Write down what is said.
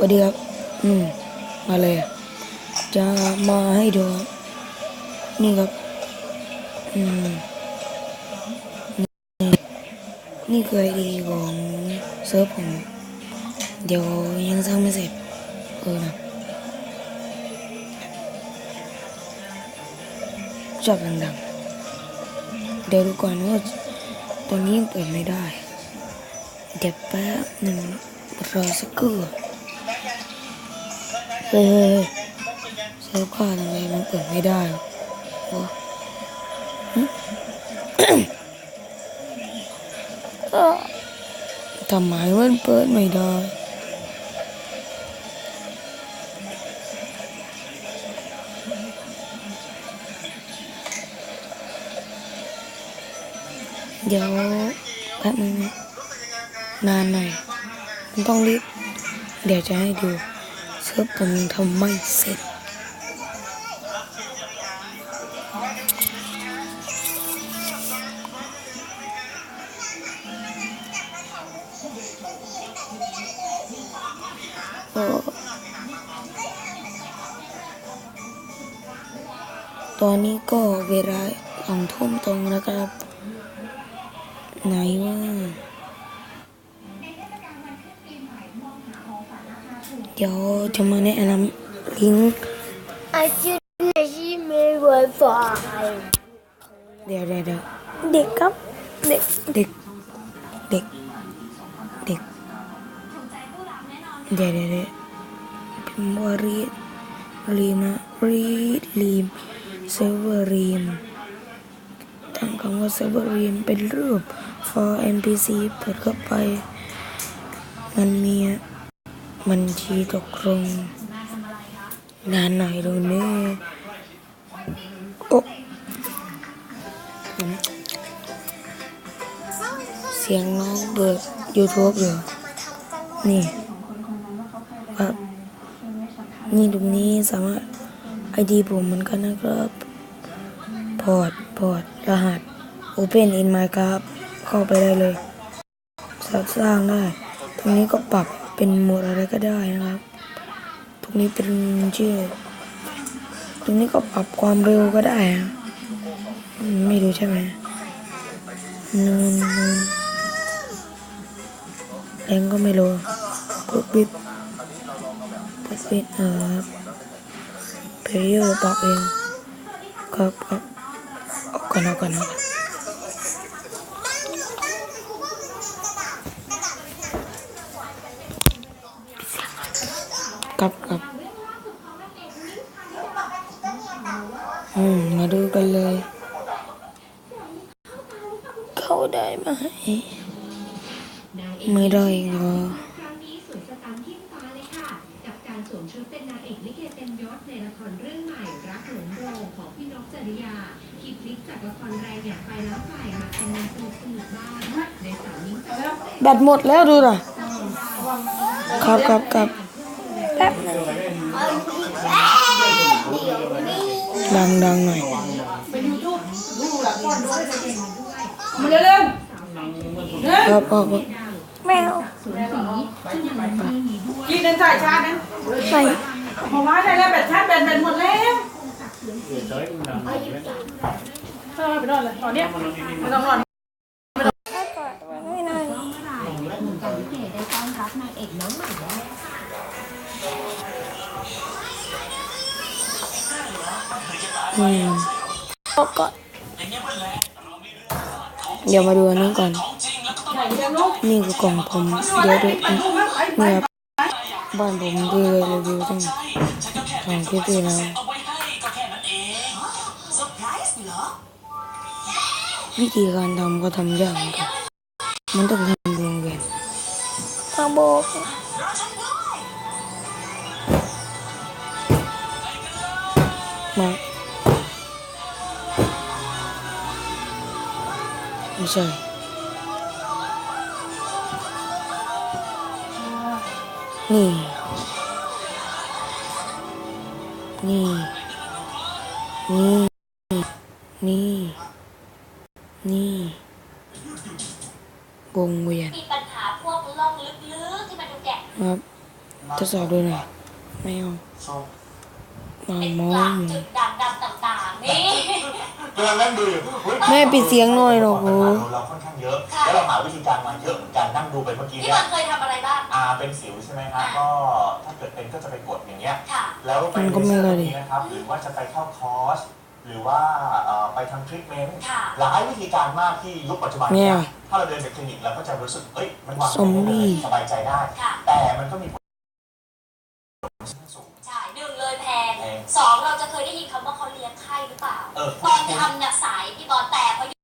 วัสดีครับ อืม มาเลย จะมาให้ดู นี่ครับ อืมนี่นี่คือไอดีของเซิร์ฟผม เดี๋ยวยังสร้างไม่เสร็จ เออนะชอบดังๆ เดี๋ยวดูก่อนว่าตอนนี้ยังเปิดไม่ได้ เดี๋ยวแป๊บหนึ่งรอสักครู่ เฮ้ยเฮ้ยเฮ้ยเซิร์ฟข้าทำไมมันเปิดไม่ได้วะโอ้หึเอ้อทำไมมันเปิดไม่ได้เดี๋ยวแป๊บนึงนะนานหน่อยมันต้องรีบเดี๋ยวจะให้ดู เซิร์ฟผมยังทำไม่เสร็จโอ้ตอนนี้ก็เวลาสองทุ่มตรงแล้วครับ ไหนว่า เดี๋ยวจะมาแนะนำลิงก์ I should see me Wi-Fi. เดี๋ยวเดี๋ยวเดี๋ยวเด็กครับ เด็ก เด็ก เด็ก เด็ก เดี๋ยวเดี๋ยวเดี๋ยวพิมพ์ว่ารีดรีมนะรีดรีมเซิร์ฟเวอร์รีมตั้งคำว่าเซิร์ฟเวอร์รีมเป็นรูป for npc เปิดเข้าไป มันมี บัญชีตกลงงานหน่อยดูนี่โอ้เสียงน้องเบิด YouTube อยู่นี่ครับนี่ตรงนี้สามารถไอดีผมเหมือนกันนะครับพอร์ตพอร์ตรหัส Open in Minecraft เข้าไปได้เลย สร้างได้ ตรงนี้ก็ปรับ เป็นหมดอะไรก็ได้นะครับ ตรงนี้เป็นชื่อ ตรงนี้ก็ปรับความเร็วก็ได้นะไม่รู้ใช่ไหมนูนนูนแรงก็ไม่รู้ปุ๊บปิ๊บปุ๊บปิ๊บเออเพลเยอร์ปรับเองครับครับเอาก่อนเอาก่อนเอาก่อน กลับกลับอืมมาดูกันเลย เข้าได้ไหมไม่ได้เหรอเลยค่ะกับการสวมชุดเป็นนางเอกลิเกเต็มยศในละครเรื่องใหม่รักหลงโรงของพี่นกจริยาที่พลิกจากละครแรงอย่างไปแล้วไปมาเป็นงานสนุกสนุกบ้างในสาวนิ้งแบตหมดแล้วดูหน่อยครับครับครับแป๊บหนึง ดังดังหน่อยมาเร็วครับครับครับแมวๆกินเดินจ่ายชาร์จนะใส่พอมาได้แล้วแบตชาร์จแบตแบตหมดแล้วเออไปนอนเลยตอนเนี้ยไม่ต้องนอน อืมก็เดี๋ยวมาดูอันนี้ก่อน นี่คือกล่องผม เดี๋ยวดูอันนี่ครับบ้านผมที่เลยรีวิวตั้งสองคลิปที่แล้ววิธีการทำก็ทำยากมันมันต้องทำวงเวียนทางโบก ไม่ใช่ นี่ นี่ นี่ นี่ นี่ วงเวียนมีปัญหาพวกล่องลึกๆที่มันดูแกะครับทดสอบดูหน่อยไม่เอาชอบมองเป็นมกอลางงจุดด่างดำต่างๆนี่ แม่ปิดเสียงหน่อยหรอกโหเราค่อนข้างเยอะ แล้วเราหาวิธีการมาเยอะเหมือนกันนั่งดูไปเมื่อกี้พี่เนี่บยอลเคยทำอะไรบ้าง อาเป็นสิวใช่ไหมครับก็ถ้าเกิดเป็นก็จะไปกดอย่างเงี้ย ค่ะ แล้วไปมันก็ไม่เลยนี้นะครับ หรือว่าจะไปเข้าคอร์ส หรือว่าเอ่อไปทำทรีทเมนต์ค่ะ หลายวิธีการมากที่ยุคปัจจุบันเนี่เนี่ยถ้าเราเดินไปคลินิกเราก็จะรู้สึก เอ้ย มันวางซอมบี้สบายใจได้ ค่ะ แต่มันก็มี ตอนทำเนี่ยสายพี่บอลแต่พอ